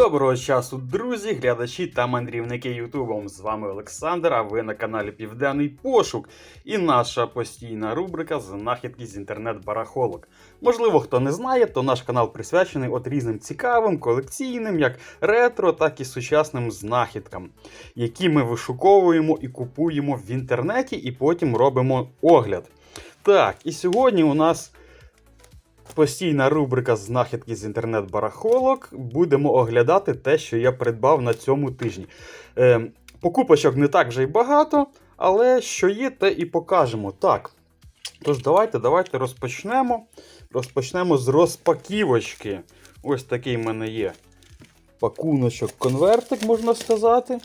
Доброго часу, друзі, глядачі та мандрівники Ютубом. З вами Олександр, а ви на каналі Південний Пошук і наша постійна рубрика Знахідки з інтернет-барахолок. Можливо, хто не знає, то наш канал присвячений от різним цікавим, колекційним, як ретро, так і сучасним знахідкам, які ми вишуковуємо і купуємо в інтернеті, і потім робимо огляд. Так, і сьогодні у нас постійна рубрика знахідки з інтернет-барахолок. Будемо оглядати те, що я придбав на цьому тижні. Е, покупочок не так вже й багато, але що є, те і покажемо. Так. Тож, давайте, давайте розпочнемо. Розпочнемо з розпаківочки. Ось такий в мене є пакуночок, конвертик, можна сказати.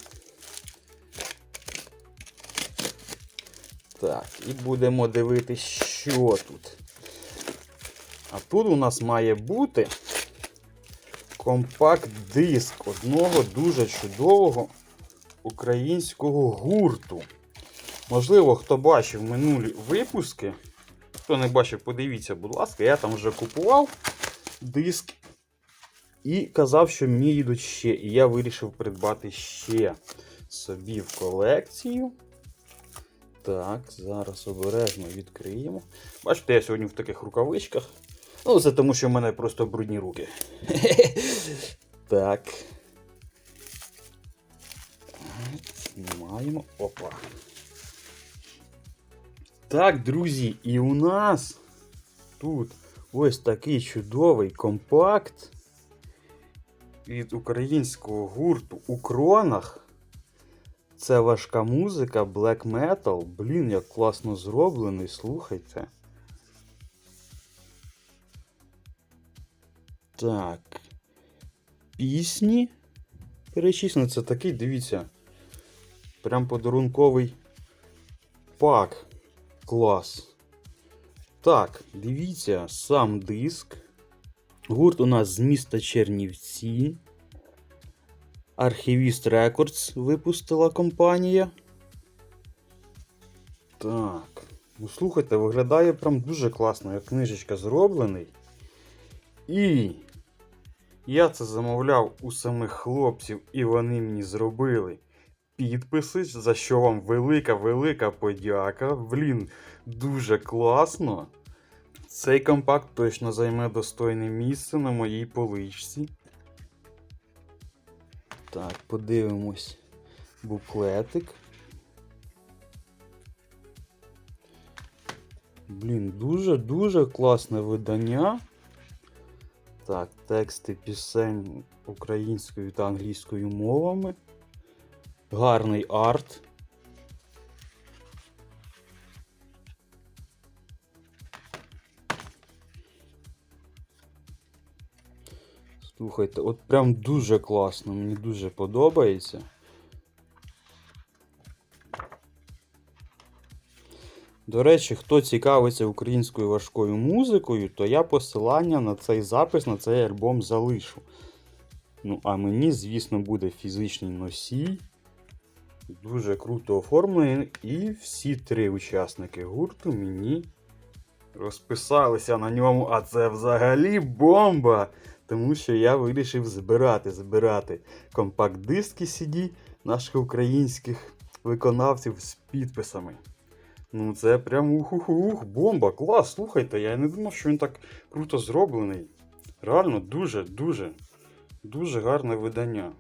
Так, і будемо дивитися, що тут. А тут у нас має бути компакт-диск одного дуже чудового українського гурту. Можливо, хто бачив минулі випуски. Хто не бачив, подивіться, будь ласка, я там вже купував диск і казав, що мені їдуть ще. І я вирішив придбати ще собі в колекцію. Так, зараз обережно відкриємо. Бачите, я сьогодні в таких рукавичках. Ну, це тому, що в мене просто брудні руки. Так. Знімаємо. Опа. Так, друзі, і у нас тут ось такий чудовий компакт від українського гурту у кронах. Це важка музика, black metal. Блін, як класно зроблений, слухайте. Так. Пісні. Перечислено, це такий, дивіться. Прям подарунковий пак. Клас. Так, дивіться, сам диск. Гурт у нас з міста Чернівці. Архівіст Records випустила компанія. Так. Ну, слухайте, виглядає прям дуже класно, як книжечка зроблений. І я це замовляв у самих хлопців, і вони мені зробили підписи, за що вам велика-велика подяка. Блін, дуже класно. Цей компакт точно займе достойне місце на моїй поличці. Так, подивимось буклетик. Блін, дуже-дуже класне видання. Так, тексти пісень українською та англійською мовами. Гарний арт. Слухайте, от прям дуже класно, мені дуже подобається. До речі, хто цікавиться українською важкою музикою, то я посилання на цей запис, на цей альбом залишу. Ну, а мені, звісно, буде фізичний носій. Дуже круто оформлений. І всі три учасники гурту мені розписалися на ньому. А це взагалі бомба! Тому що я вирішив збирати, збирати компакт-диски CD наших українських виконавців з підписами. Ну, це прям ух-ух-ух, бомба, клас, слухайте, я не думав, що він так круто зроблений. Реально дуже-дуже, дуже гарне видання.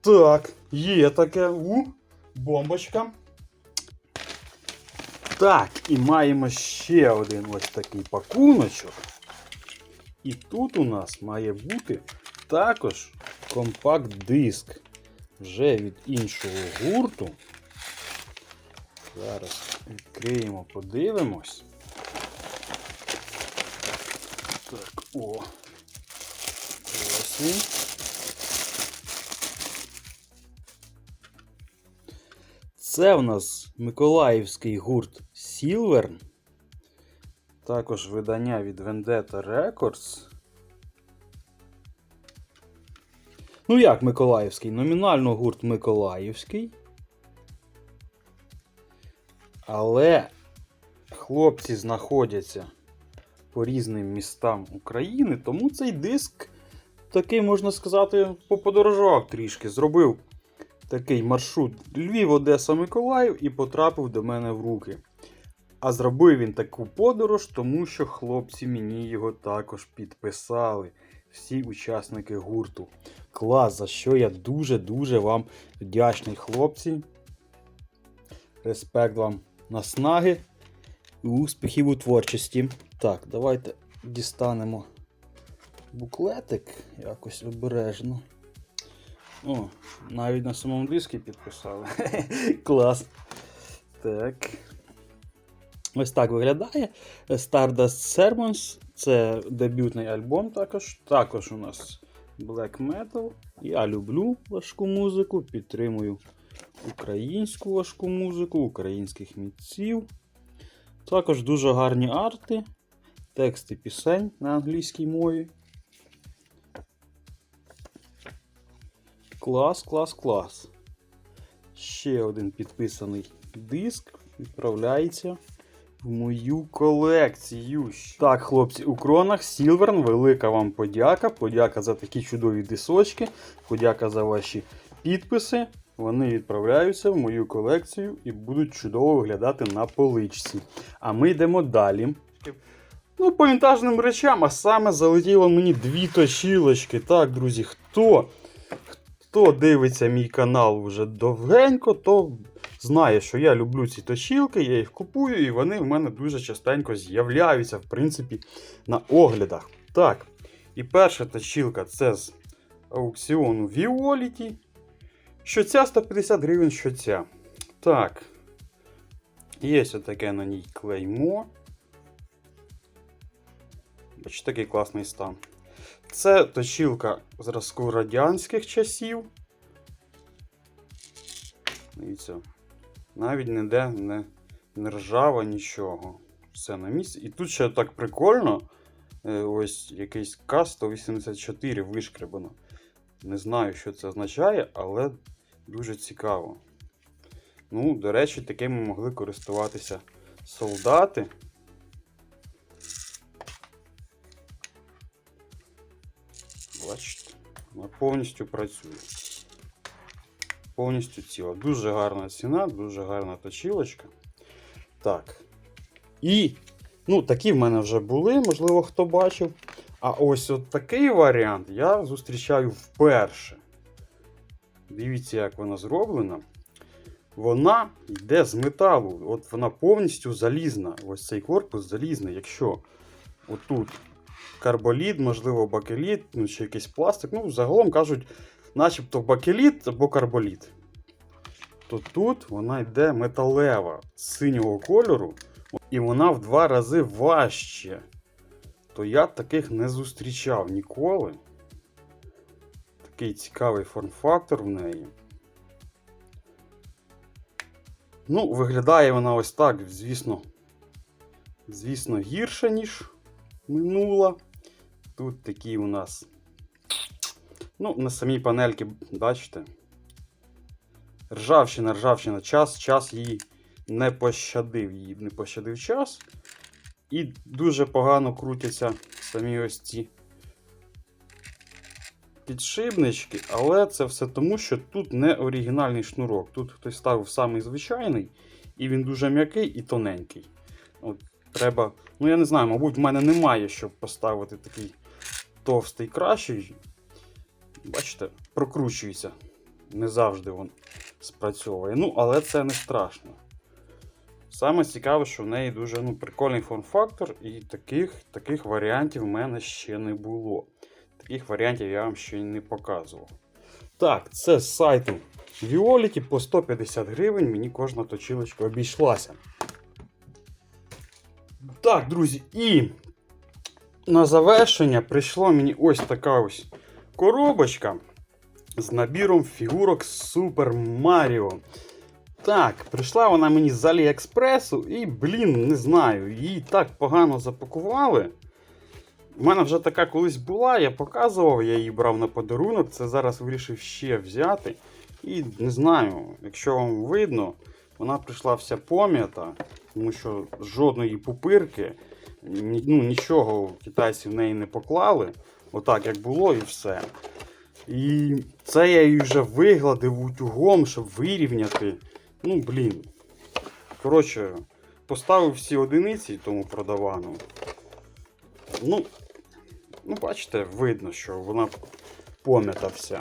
Так, є таке. У, бомбочка. Так, і маємо ще один ось такий пакуночок. І тут у нас має бути також компакт-диск. Вже від іншого гурту. Зараз відкриємо, подивимось. Так, о. Ось він. Це в нас Миколаївський гурт Silvern. Також видання від Vendetta Records. Ну як Миколаївський? Номінально гурт Миколаївський. Але хлопці знаходяться по різним містам України, тому цей диск такий, можна сказати, поподорожував трішки. Зробив такий маршрут Львів, Одеса, Миколаїв і потрапив до мене в руки. А зробив він таку подорож, тому що хлопці мені його також підписали. Всі учасники гурту. Клас, за що я дуже-дуже вам вдячний, хлопці. Респект вам наснаги і успіхів у творчості. Так, давайте дістанемо буклетик якось обережно. О, навіть на самому диску підписали. Клас. Так. Ось так виглядає. Stardust Sermons. Це дебютний альбом також. Також у нас Black Metal. Я люблю важку музику, підтримую українську важку музику, українських митців. Також дуже гарні арти, тексти пісень на англійській мові. Клас, клас, клас. Ще один підписаний диск відправляється в мою колекцію. Так, хлопці, у кронах Сілверн, велика вам подяка. Подяка за такі чудові дисочки. Подяка за ваші підписи. Вони відправляються в мою колекцію і будуть чудово виглядати на поличці. А ми йдемо далі. Ну, по вінтажним речам, а саме залетіло мені дві точілочки. Так, друзі, хто, хто дивиться мій канал вже довгенько, то знає, що я люблю ці точілки, я їх купую, і вони в мене дуже частенько з'являються, в принципі, на оглядах. Так, і перша точілка це з аукціону Violet. Що ця 150 гривень, що ця. Так. Є таке на ній клеймо. Бачите, такий класний стан. Це точілка зразку радянських часів. Дивіться. Навіть ніде не, не ржава нічого. Все на місці. І тут ще так прикольно. е, Ось якийсь К-184 вишкребано. Не знаю, що це означає, але дуже цікаво. Ну, до речі, такими могли користуватися солдати. Бачите, вона повністю працює. Повністю ціла. Дуже гарна ціна, дуже гарна точілочка. Так. І, ну, такі в мене вже були, можливо, хто бачив. А ось от такий варіант я зустрічаю вперше. Дивіться, як вона зроблена. Вона йде з металу. От вона повністю залізна. Ось цей корпус залізний. Якщо отут карболіт, можливо, бакеліт, ну чи якийсь пластик. Ну, загалом кажуть, начебто бакеліт або карболіт. То тут вона йде металева синього кольору, і вона в два рази важче. То я таких не зустрічав ніколи. Такий цікавий форм-фактор в неї. Ну, виглядає вона ось так, звісно. Звісно, гірше, ніж минула. Тут такі у нас. Ну, на самій панельці, бачите. Ржавчина, ржавчина, час, час її не пощадив, її не пощадив час. І дуже погано крутяться самі ось ці підшипнички, але це все тому, що тут не оригінальний шнурок. Тут хтось ставив самий звичайний, і він дуже м'який і тоненький. От Треба. Ну, я не знаю, мабуть, в мене немає, щоб поставити такий товстий кращий. Бачите, прокручується. Не завжди він спрацьовує. Ну, але це не страшно. Саме цікаве, що в неї дуже ну, прикольний форм-фактор, і таких, таких варіантів в мене ще не було. Таких варіантів я вам ще не показував. Так, це з сайту Violet по 150 гривень мені кожна точилочка обійшлася. Так, друзі, і на завершення прийшла мені ось така ось коробочка з набіром фігурок Super Mario. Так, прийшла вона мені з Аліекспресу, і, блін, не знаю, її так погано запакували. У мене вже така колись була, я показував, я її брав на подарунок. Це зараз вирішив ще взяти. І не знаю, якщо вам видно, вона прийшла вся пом'ята, тому що жодної пупирки, ну, нічого китайці в неї не поклали. Отак, як було, і все. І це я її вже вигладив утюгом, щоб вирівняти. Ну, блін. Коротше, поставив всі одиниці тому продавану. Ну, ну, бачите, видно, що вона пом'ята вся.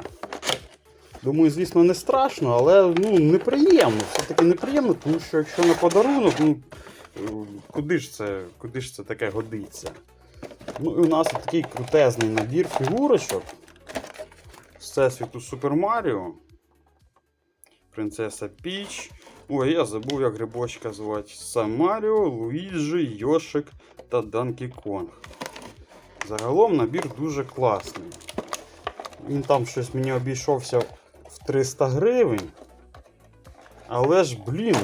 Думаю, звісно, не страшно, але ну, неприємно. Все-таки неприємно, тому що якщо на подарунок, ну куди ж це, куди ж це таке годиться? Ну і у нас такий крутезний набір фігурочок. з Всесвіту Супер Маріо. Принцеса Піч. Ой, я забув, як грибочка звати. Сам Маріо, Луїджі, Йошик та Данкі Конг. Загалом набір дуже класний. Він там щось мені обійшовся в 300 гривень. Але ж, блін,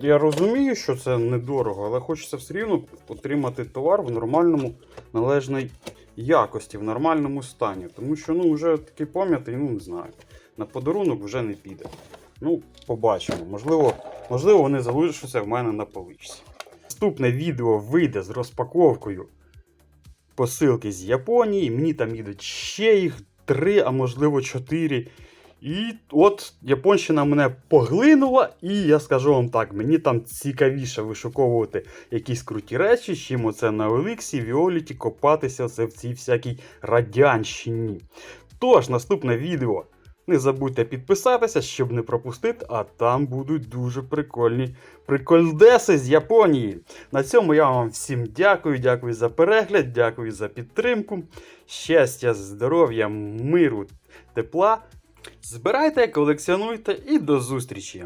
я розумію, що це недорого, але хочеться все рівно отримати товар в нормальному належній якості, в нормальному стані. Тому що ну, вже такий пам'ятний, ну не знаю. На подарунок вже не піде. Ну, побачимо. Можливо, можливо, вони залишаться в мене на поличці. Наступне відео вийде з розпаковкою посилки з Японії. Мені там їдуть ще їх три, а можливо чотири. І от Японщина мене поглинула, і я скажу вам так, мені там цікавіше вишуковувати якісь круті речі, чим оце на Еликсі, Віоліті копатися в цій всякій радянщині. Тож, наступне відео. Не забудьте підписатися, щоб не пропустити, а там будуть дуже прикольні прикольдеси з Японії. На цьому я вам всім дякую, дякую за перегляд, дякую за підтримку. Щастя, здоров'я, миру, тепла. Збирайте, колекціонуйте і до зустрічі!